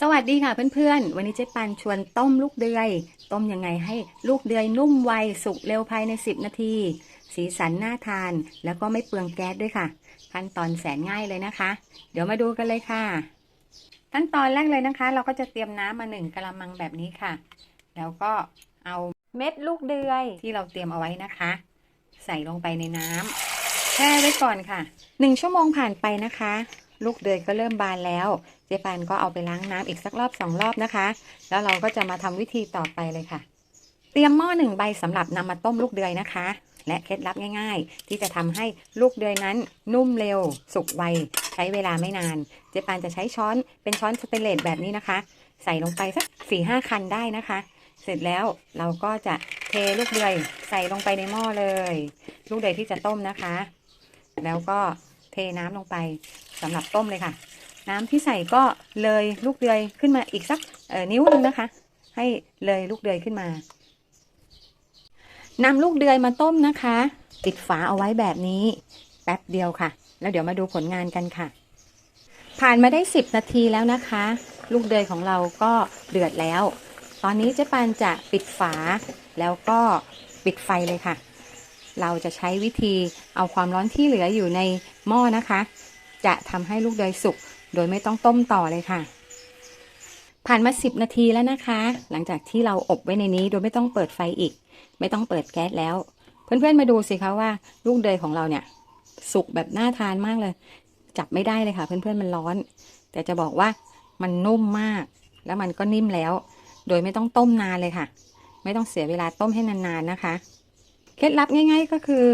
สวัสดีค่ะเพื่อนๆ วันนี้เจ๊ปันชวนต้มลูกเดือย ต้มยังไงให้ลูกเดือยนุ่มไวสุกเร็วภายใน 10 นาที สีสันน่าทานแล้วก็ไม่เปลืองแก๊สด้วยค่ะ ขั้นตอนแสนง่ายเลยนะคะ เดี๋ยวมาดูกันเลยค่ะ ขั้นตอนแรกเลยนะคะ เราก็จะเตรียมน้ำมาหนึ่งกะละมังแบบนี้ค่ะ แล้วก็เอาเม็ดลูกเดือยที่เราเตรียมเอาไว้นะคะ ใส่ลงไปในน้ำแช่ไว้ก่อนค่ะหนึ่งชั่วโมงผ่านไปนะคะ ลูกเดือยก็เริ่มบานแล้ว เจแปนก็เอาไปล้างน้ำอีกสักรอบสองรอบนะคะ แล้วเราก็จะมาทำวิธีต่อไปเลยค่ะ เตรียมหม้อหนึ่งใบสำหรับนำมาต้มลูกเดือยนะคะ และเคล็ดลับง่าย ๆ ที่จะทำให้ลูกเดือยนั้นนุ่มเร็ว สุกไว ใช้เวลาไม่นาน เจแปนจะใช้ช้อนเป็นช้อนสเตนเลสแบบนี้นะคะ ใส่ลงไปสักสี่ห้าคันได้นะคะ เสร็จแล้วเราก็จะเทลูกเดือยใส่ลงไปในหม้อเลย ลูกเดือยที่จะต้มนะคะ แล้วก็เทน้ำลงไปสำหรับต้มเลยค่ะ น้ำที่ใส่ก็เลยลูกเดือยขึ้นมาอีกสักนิ้วนึงนะคะ ให้เลยลูกเดือยขึ้นมานำลูกเดือยมาต้มนะคะ ปิดฝาเอาไว้แบบนี้ แป๊บเดียวค่ะ แล้วเดี๋ยวมาดูผลงานกันค่ะ ผ่านมาได้ 10 นาทีแล้วนะคะ ลูกเดือยของเราก็เดือดแล้ว ตอนนี้เจ๊ปานจะปิดฝา แล้วก็ปิดไฟเลยค่ะ เราจะใช้วิธีเอาความร้อนที่เหลืออยู่ในหม้อนะคะ จะทำให้ลูกเดือยสุก โดยไม่ต้องต้มต่อเลยค่ะ ผ่านมา 10 นาทีแล้วนะคะ หลังจากที่เราอบไว้ในนี้โดยไม่ต้องเปิดไฟอีก ไม่ต้องเปิดแก๊สแล้ว เพื่อนๆมาดูสิคะว่าลูกเดยของเราเนี่ย สุกแบบน่าทานมากเลย จับไม่ได้เลยค่ะ เพื่อนๆมันร้อน แต่จะบอกว่ามันนุ่มมาก แล้วมันก็นิ่มแล้ว โดยไม่ต้องต้มนานเลยค่ะ ไม่ต้องเสียเวลาต้มให้นานๆนะคะ เคล็ดลับง่าย ๆ ก็คือ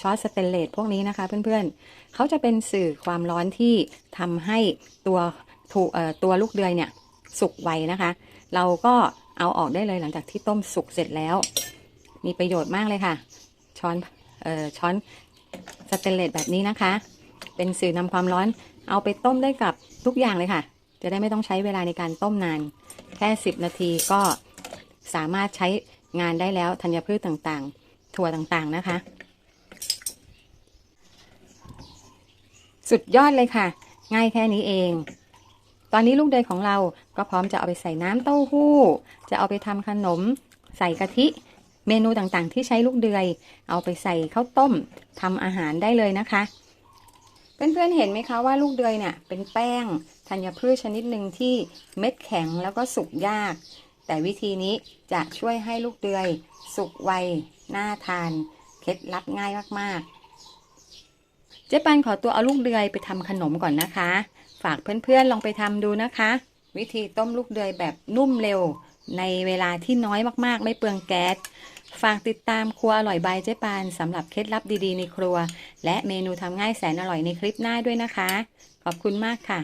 ช้อนสเตนเลสพวกนี้นะคะเพื่อนๆเขาจะเป็นสื่อความร้อนที่ทำให้ตัวถูตัวลูกเดือยเนี่ยสุกไวนะคะ เราก็เอาออกได้เลยหลังจากที่ต้มสุกเสร็จแล้ว มีประโยชน์มากเลยค่ะ ช้อนออช้อนสเตนเลสแบบนี้นะคะ เป็นสื่อนำความร้อนเอาไปต้มได้กับทุกอย่างเลยค่ะ จะได้ไม่ต้องใช้เวลาในการต้มนาน แค่ 10 นาทีก็สามารถใช้งานได้แล้วธัญพืชต่างๆ ถั่วต่างๆนะคะ สุดยอดเลยค่ะ ง่ายแค่นี้เอง ตอนนี้ลูกเดยของเราก็พร้อมจะเอาไปใส่น้ำเต้าหู้ จะเอาไปทำขนม ใส่กะทิ เมนูต่างๆ ที่ใช้ลูกเดือย เอาไปใส่ข้าวต้มทำอาหารได้เลยนะคะเพื่อนๆเห็นไหมคะว่าลูกเดือยเนี่ยเป็นแป้งธัญพืชชนิดหนึ่งที่เม็ดแข็งแล้วก็สุกยาก แต่วิธีนี้จะช่วยให้ลูกเดือย สุกไวน่าทาน เคล็ดลับง่ายมากๆ เจ๊ปันขอตัวเอาลูกเดือยไปทำขนมก่อนนะคะ ฝากเพื่อนๆลองไปทำดูนะคะ วิธีต้มลูกเดือยแบบนุ่มเร็ว ในเวลาที่น้อยมากๆ ไม่เปลืองแก๊ส ฝากติดตามครัวอร่อยบายเจ๊ปานสำหรับเคล็ดลับดีๆในครัว และเมนูทำง่ายแสนอร่อยในคลิปหน้าด้วยนะคะ ขอบคุณมากค่ะ